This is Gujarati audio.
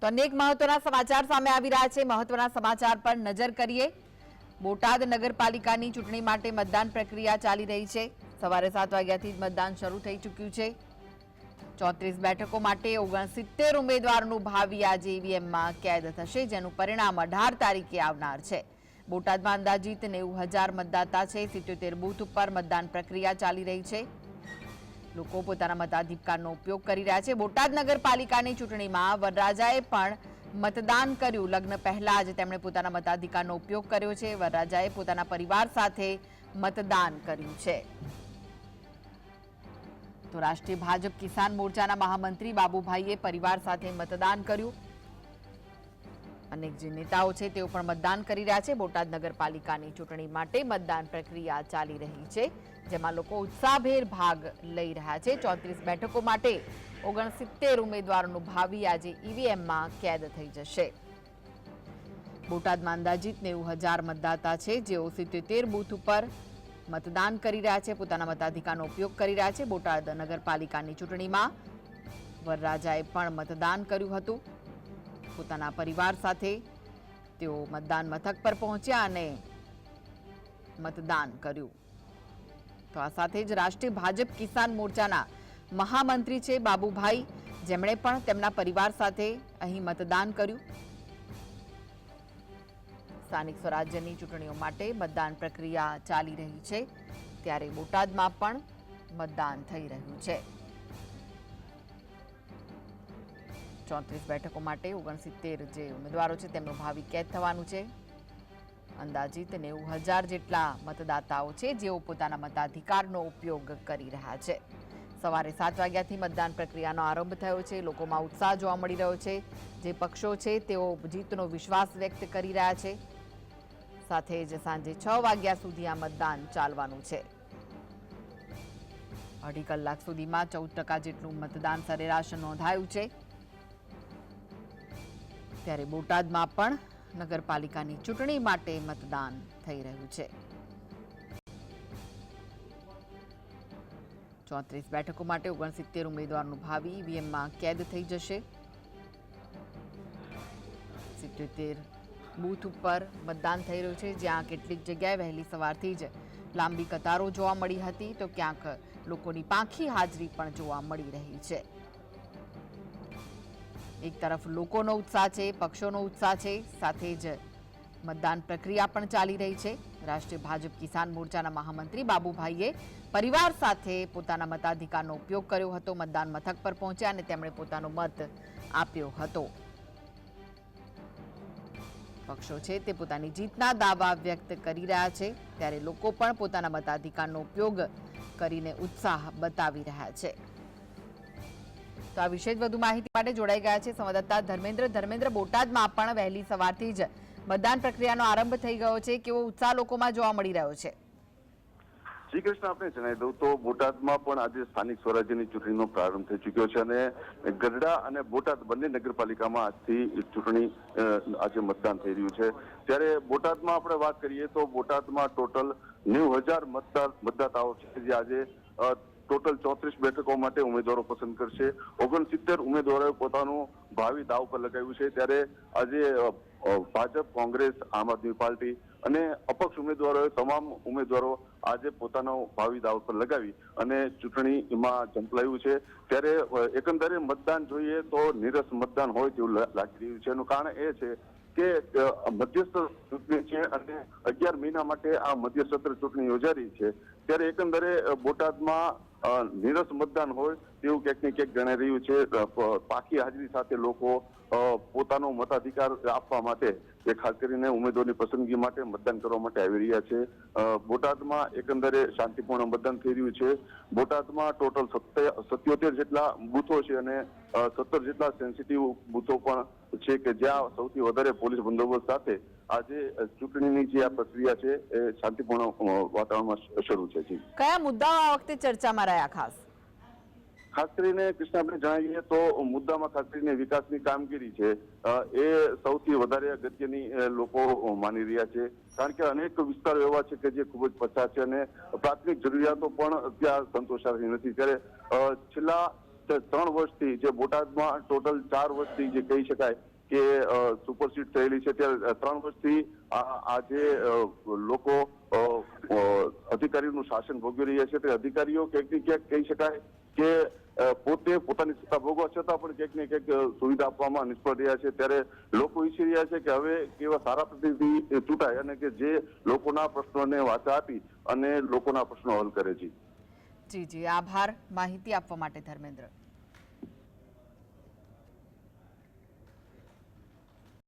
તો અનેક મહત્વના સમાચાર સામે આવી રહ્યા છે. મહત્વના સમાચાર પર નજર કરીએ. બોટાદ નગરપાલિકાની ચૂંટણી માટે મતદાન પ્રક્રિયા ચાલી રહી છે. સવારે સાત વાગ્યાથી જ મતદાન શરૂ થઈ ચૂક્યું છે. ચોત્રીસ બેઠકો માટે ઓગણસિત્તેર ઉમેદવારનું ભાવિ આજે ઈવીએમમાં કેદ થશે, જેનું પરિણામ અઢાર તારીખે આવનાર છે. બોટાદમાં અંદાજિત નેવું હજાર મતદાતા છે. સિત્યોતેર બૂથ ઉપર મતદાન પ્રક્રિયા ચાલી રહી છે. લોકો પોતાના મતાધિકારનો ઉપયોગ કરી રહ્યા છે. બોટાદ નગરપાલિકાની ચૂંટણીમાં વરરાજાએ પણ મતદાન કર્યું. લગ્ન પહેલા જ તેમણે પોતાના મતાધિકારનો ઉપયોગ કર્યો છે. વરરાજાએ પોતાના પરિવાર સાથે મતદાન કર્યું છે. તો રાષ્ટ્રીય ભાજપ કિસાન મોરચાના મહામંત્રી બાબુભાઈએ પરિવાર સાથે મતદાન કર્યું. અનેક જે નેતાઓ છે તેઓ પણ મતદાન કરી રહ્યા છે. બોટાદ નગરપાલિકાની ચૂંટણી માટે મતદાન પ્રક્રિયા ચાલી રહી છે, જેમાં લોકો ઉત્સાહભેર ભાગ લઈ રહ્યા છે. ચોત્રીસ બેઠકો માટે ઓગણસિત્તેર ઉમેદવારોનું ભાવિ આજે ઈવીએમમાં કેદ થઈ જશે. બોટાદમાં અંદાજિત નેવું હજાર મતદાતા છે, જેઓ સિત્યોતેર બૂથ ઉપર મતદાન કરી રહ્યા છે. પોતાના મતાધિકારનો ઉપયોગ કરી રહ્યા છે. બોટાદ નગરપાલિકાની ચૂંટણીમાં વરરાજાએ પણ મતદાન કર્યું હતું. પોતાના પરિવાર સાથે તેઓ મતદાન મથક પર પહોંચ્યા અને મતદાન કર્યું. તો આ સાથે જ રાષ્ટ્રીય ભાજપ કિસાન મોરચાના મહામંત્રી છે બાબુભાઈ. જેમણે પણ તેમના પરિવાર સાથે અહીં મતદાન કર્યું. સ્થાનિક સ્વરાજ્યની ચૂંટણીઓ માટે મતદાન પ્રક્રિયા ચાલી રહી છે. ત્યારે બોટાદમાં પણ મતદાન થઈ રહ્યું છે. ચોત્રીસ બેઠકો માટે ઓગણસિત્તેર જે ઉમેદવારો છે તેમનું ભાવિ કેદ થવાનું છે. અંદાજિત નેવું હજાર જેટલા મતદાતાઓ છે જેઓ પોતાના મતાધિકારનો ઉપયોગ કરી રહ્યા છે. સવારે સાત વાગ્યાથી મતદાન પ્રક્રિયાનો આરંભ થયો છે. લોકોમાં ઉત્સાહ જોવા મળી રહ્યો છે. જે પક્ષો છે તેઓ જીતનો વિશ્વાસ વ્યક્ત કરી રહ્યા છે. સાથે જ સાંજે છ વાગ્યા સુધી આ મતદાન ચાલવાનું છે. અઢી કલાક સુધીમાં ચૌદ ટકા જેટલું મતદાન સરેરાશ નોંધાયું છે. ત્યારે બોટાદમાં પણ નગરપાલિકાની ચૂંટણી માટે મતદાન થઈ રહ્યું છે. ચોત્રીસ બેઠકો માટે ઓગણસિત્તેર ઉમેદવારનું ભાવિ ઈવીએમમાં કેદ થઈ જશે. સિત્યોતેર બૂથ ઉપર મતદાન થઈ રહ્યું છે, જ્યાં કેટલીક જગ્યાએ વહેલી સવારથી જ લાંબી કતારો જોવા મળી હતી, તો ક્યાંક લોકોની પાંખી હાજરી પણ જોવા મળી રહી છે. એક તરફ લોકોનો ઉત્સાહ છે, પક્ષોનો ઉત્સાહ છે, સાથે જ મતદાન પ્રક્રિયા પણ ચાલી રહી છે. રાષ્ટ્રીય ભાજપ કિસાન મોરચાના મહામંત્રી બાબુભાઈએ પરિવાર સાથે પોતાના મતાધિકારનો ઉપયોગ કર્યો હતો, મતદાન મથક પર પહોંચ્યા અને તેમણે પોતાનો મત આપ્યો હતો. પક્ષો છે તે પોતાની જીતના દાવા વ્યક્ત કરી રહ્યા છે, ત્યારે લોકો પણ પોતાના મતાધિકારનો ઉપયોગ કરીને ઉત્સાહ બતાવી રહ્યા છે. તો આ વિશે વધુ માહિતી માટે જોડાઈ ગયા છે સંવાદદાતા ધર્મેન્દ્ર. ધર્મેન્દ્ર, બોટાદમાં પણ વહેલી સવારથી જ મતદાન પ્રક્રિયાનો આરંભ થઈ ગયો છે. કેવો ઉત્સાહ લોકોમાં જોવા મળી રહ્યો છે? શ્રી કૃષ્ણ આપણે જણાવી દઉં તો બોટાદમાં પણ આજે સ્થાનિક સ્વરાજ્યની ચૂંટણીનો પ્રારંભ થઈ ચુક્યો છે અને ગઢડા અને બોટાદ બંને નગરપાલિકામાં આજથી ચૂંટણી આજે મતદાન થઈ રહ્યું છે. ત્યારે બોટાદમાં આપણે વાત કરીએ તો બોટાદમાં ટોટલ નેવું હજાર મતદાર, મતદાતાઓ છે જે આજે ટોટલ ચોત્રીસ બેઠકો માટે ઉમેદવારો પસંદ કરશે. ઓગણસિત્તેર ઉમેદવારોએ પોતાનું ભાવિ દાવ પર લગાવ્યું છે. ત્યારે આજે ભાજપ, કોંગ્રેસ, આમ આદમી પાર્ટી અને અપક્ષ ઉમેદવારોએ તમામ ઉમેદવારો આજે પોતાનો ભાવિ દાવ પર લગાવી અને ચૂંટણીમાં ઝંપલાયું છે. ત્યારે એકંદરે મતદાન જોઈએ તો નીરસ મતદાન હોય તેવું લાગી રહ્યું છે. એનું કારણ એ છે કે મધ્યસ્થ ચૂંટણી છે અને અગિયાર મહિના માટે આ મધ્ય સત્ર ચૂંટણી યોજાઈ છે. ત્યારે એકંદરે બોટાદમાં નીરસ મતદાન હોય તેવું ક્યાંક ને ક્યાંક ગણાઈ રહ્યું છે. પાકી હાજરી સાથે લોકો પોતાનો મતાધિકાર આપવા માટે એ ખાસ કરીને ઉમેદવારની પસંદગી માટે મતદાન કરવા માટે આવી રહ્યા છે. બોટાદમાં એકંદરે શાંતિપૂર્ણ મતદાન થઈ રહ્યું છે. બોટાદમાં ટોટલ સત્યોતેર જેટલા બૂથો છે અને સત્તર જેટલા સેન્સિટિવ બૂથો પણ છે કે જ્યાં સૌથી વધારે પોલીસ બંદોબસ્ત સાથે આજે ચૂંટણીની જે આ પ્રક્રિયા છે એ શાંતિપૂર્ણ વાતાવરણમાં શરૂ છે જી. કયા મુદ્દાઓ આ વખતે ચર્ચામાં રહ્યા ખાસ? ખાસ કરીને કૃષ્ણ આપણે જણાવીએ તો મુદ્દામાં ખાસ કરીને વિકાસની કામગીરી છે. એ સૌથી વધારે અગત્યની લોકો માની રહ્યા છે. કારણ કે અનેક વિસ્તારો એવા છે કે જે ખૂબ જ પછાત છે અને પ્રાથમિક જરૂરિયાતો પણ ત્યાં સંતોષાતી નથી. ત્યારે છેલ્લા ત્રણ વર્ષથી જે બોટાદમાં ટોટલ ચાર વર્ષથી જે કહી શકાય કે અ, સુપરસીડ થયેલી છે ત્યારે ત્રણ વર્ષથી આ લોકો અધિકારીઓનું શાસન ભોગવી રહ્યા છે તે અધિકારીઓ ક્યાંક ક્યાંક કહી શકાય કે પોતે પોતાની સત્તા ભોગવા છતાં પણ ક્યાંક ને ક્યાંક સુવિધા આપવામાં નિષ્ફળ રહ્યા છે. ત્યારે લોકો ઈચ્છી રહ્યા છે કે હવે કેવા સારા પ્રતિનિધિ ચૂંટાય અને કે જે લોકોના પ્રશ્નોને વાચા આપી અને લોકોના પ્રશ્નો હલ કરે છે જી જી. આભાર. માહિતી આપવા માટે ધર્મેન્દ્ર.